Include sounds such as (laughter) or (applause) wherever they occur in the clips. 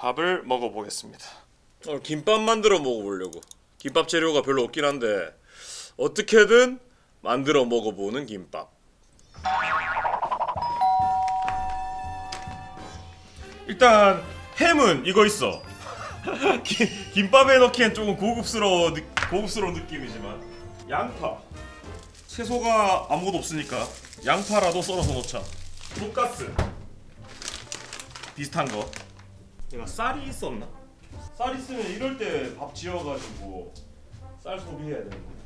밥을 먹어보겠습니다. 오늘 김밥 만들어 먹어보려고. 김밥 재료가 별로 없긴 한데 어떻게든 만들어 먹어보는 김밥. 일단 햄은 이거 있어. (laughs) 김, 김밥에 넣기엔 조금 고급스러워 느, 고급스러운 느낌이지만 양파 채소가 아무것도 없으니까 양파라도 썰어서 넣자. 돈가스 비슷한 거. 내가 쌀이 있었나? 쌀 있으면 이럴 때 밥 지어가지고 쌀 소비해야 되는데.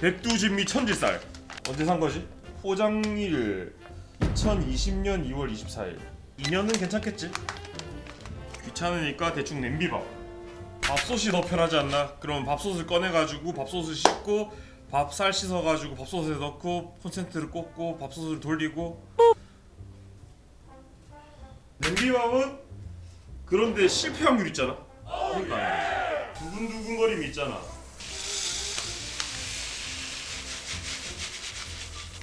백두진미 천지쌀 언제 산 거지? 포장일 2020년 2월 24일 2년은 괜찮겠지? 귀찮으니까 대충 냄비밥 밥솥이 더 편하지 않나? 그러면 밥솥을 꺼내가지고 밥솥을 씻고 밥쌀 씻어가지고 밥솥에 넣고 콘센트를 꽂고 밥솥을 돌리고 냄비밥은 그런데 실패 확률 있잖아 그러니까 두근두근거림이 있잖아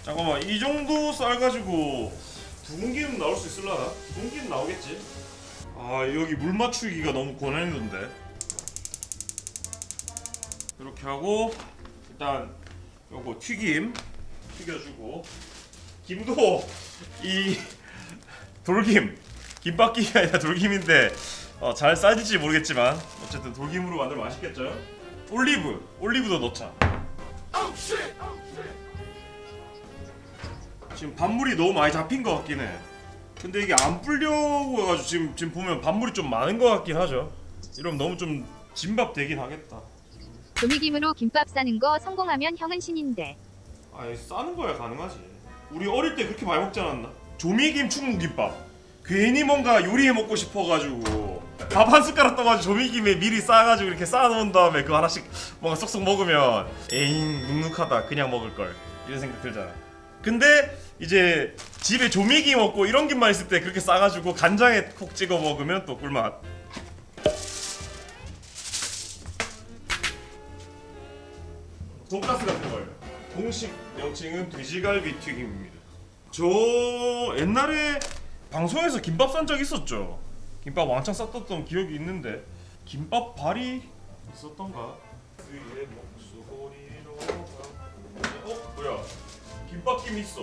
잠깐만 이 정도 쌀 가지고 두 공기는 나올 수 있을라나? 두 공기는 나오겠지. 아 여기 물 맞추기가 너무 고난이던데. 이렇게 하고 일단 요거 튀김 튀겨주고 김도 이 돌김 김밥기가 아니라 돌김인데 어, 잘 싸질지 모르겠지만 어쨌든 돌김으로 만들면 맛있겠죠. 올리브 올리브도 넣자. 지금 밥물이 너무 많이 잡힌 것 같긴 해. 근데 이게 안 불려고 해가지고 지금 지금 보면 밥물이 좀 많은 것 같긴 하죠. 이러면 너무 좀 진밥 되긴 하겠다. 조미김으로 김밥 싸는 거 성공하면 형은 신인데. 아 싸는 거야 가능하지. 우리 어릴 때 그렇게 많이 먹지 않았나? 조미김 충무김밥. 괜히 뭔가 요리해 먹고 싶어가지고 밥 한 숟가락 떠가지고 조미김에 미리 싸가지고 이렇게 쌓아놓은 다음에 그거 하나씩 뭔가 쏙쏙 먹으면 에잉 눅눅하다 그냥 먹을 걸 이런 생각 들잖아. 근데 이제 집에 조미김 없고 이런 김만 있을 때 그렇게 싸가지고 간장에 콕 찍어 먹으면 또 꿀맛. 돈가스 같은 거예요. 공식 명칭은 돼지갈비 튀김입니다. 저 옛날에 방송에서 김밥 싼 적 있었죠. 김밥 왕창 쌌던 기억이 있는데 김밥 발이 있었던가? 어 뭐야? 김밥 김 있어.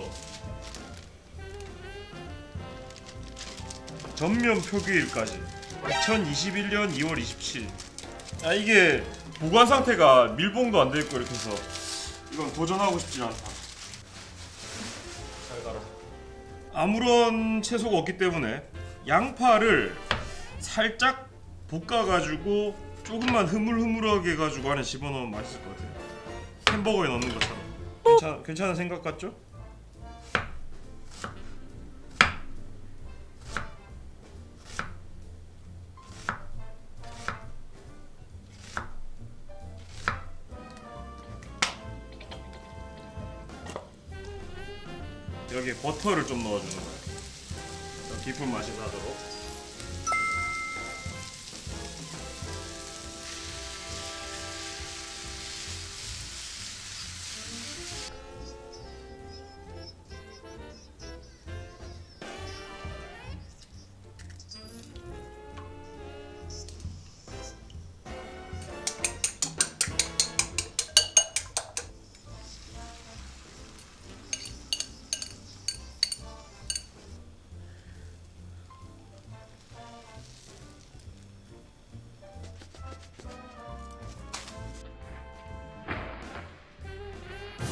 전면 표기일까지 2021년 2월 27일. 아 이게 보관 상태가 밀봉도 안 돼 있고 이렇게 해서 이건 도전하고 싶지 않다. 잘 가라. 아무런 채소가 없기 때문에 양파를 살짝 볶아가지고 조금만 흐물흐물하게 해가지고 안에 집어넣으면 맛있을 것 같아요. 햄버거에 넣는 것처럼. 괜찮 괜찮은 생각 같죠? 여기에 버터를 좀 넣어주는. 더 깊은 맛이 나도록.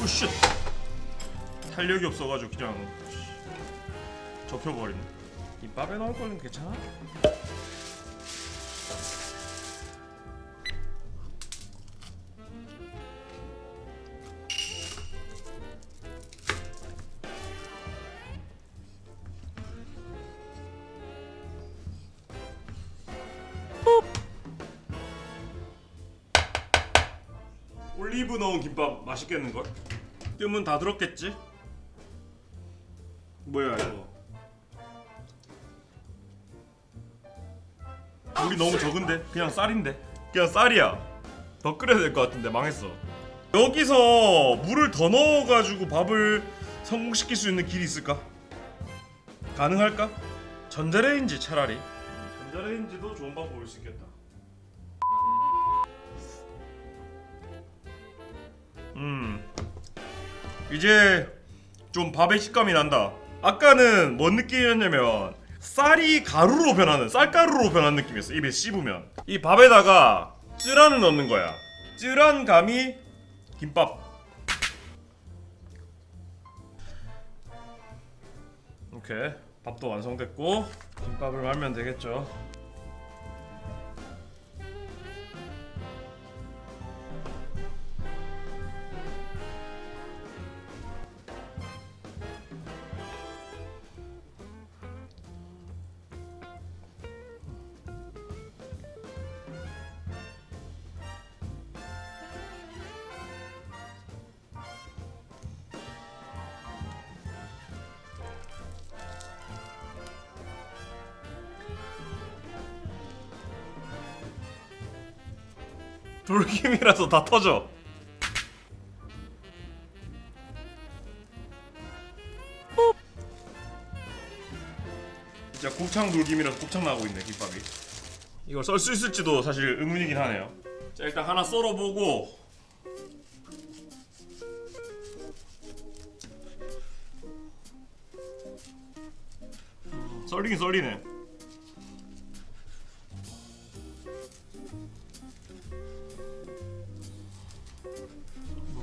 오쉣 탄력이 없어가지고 그냥 접혀버리네 김밥에 넣을 거는 괜찮아? 올리브 넣은 김밥 맛있겠는걸? 뜸은 다 들었겠지? 뭐야 이거 물이 너무 적은데? 그냥 쌀인데? 그냥 쌀이야 더 끓여야 될 것 같은데 망했어 여기서 물을 더 넣어가지고 밥을 성공시킬 수 있는 길이 있을까? 가능할까? 전자레인지 차라리 전자레인지도 좋은 방법일 수 있겠다 음 이제 좀 밥의 식감이 난다. 아까는 뭔 느낌이었냐면 쌀이 가루로 변하는 쌀가루로 변하는 느낌이었어 입에 씹으면. 이 밥에다가 쯔란을 넣는 거야. 쯔란 감이 김밥. 오케이. 밥도 완성됐고 김밥을 말면 되겠죠 돌김이라서 다 터져. 진짜 곱창 돌김이라서 곱창 나고 있네 김밥이. 이걸 썰 수 있을지도 사실 의문이긴 하네요. 자 일단 하나 썰어보고. 썰리긴 썰리네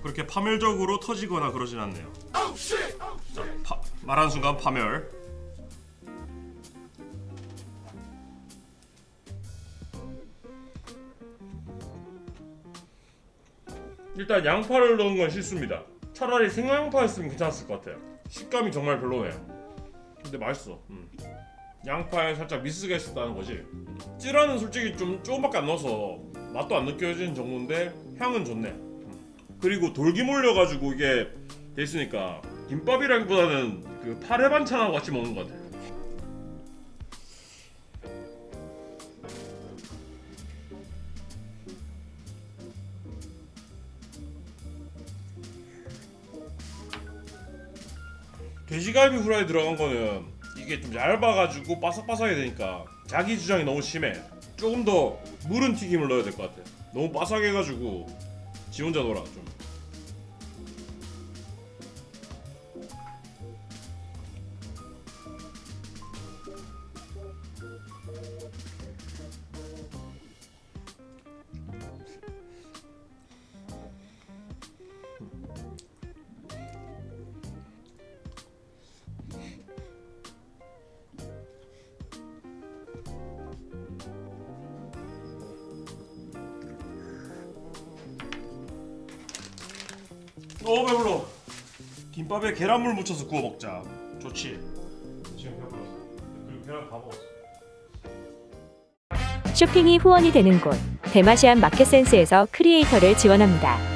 그렇게 파멸적으로 터지거나 그러진 않네요 자, 파, 말하는 순간 파멸 일단 양파를 넣은 건 실수입니다. 차라리 생양파였으면 괜찮았을 것 같아요. 식감이 정말 별로네요. 근데 맛있어. 음. 양파에 살짝 미스가 있었다는 거지. 찌라는 솔직히 좀 조금밖에 안 넣어서 맛도 안 느껴지는 정도인데 향은 좋네. 음. 그리고 돌김 올려가지고 이게 돼 있으니까 김밥이라기보다는 그 파래 반찬하고 같이 먹는 것 같아요. 돼지갈비 후라이 들어간 거는 이게 좀 얇아가지고 바삭바삭이 되니까 자기 주장이 너무 심해. 조금 더 무른 튀김을 넣어야 될 것 같아. 너무 바삭해가지고 지 혼자 놀아 좀. 어 배불러. 김밥에 계란물 묻혀서 구워 먹자. 좋지. 지금 배불렀어. 그리고 계란 다 먹었어. 쇼핑이 후원이 되는 곳 대마시안 마켓센스에서 크리에이터를 지원합니다.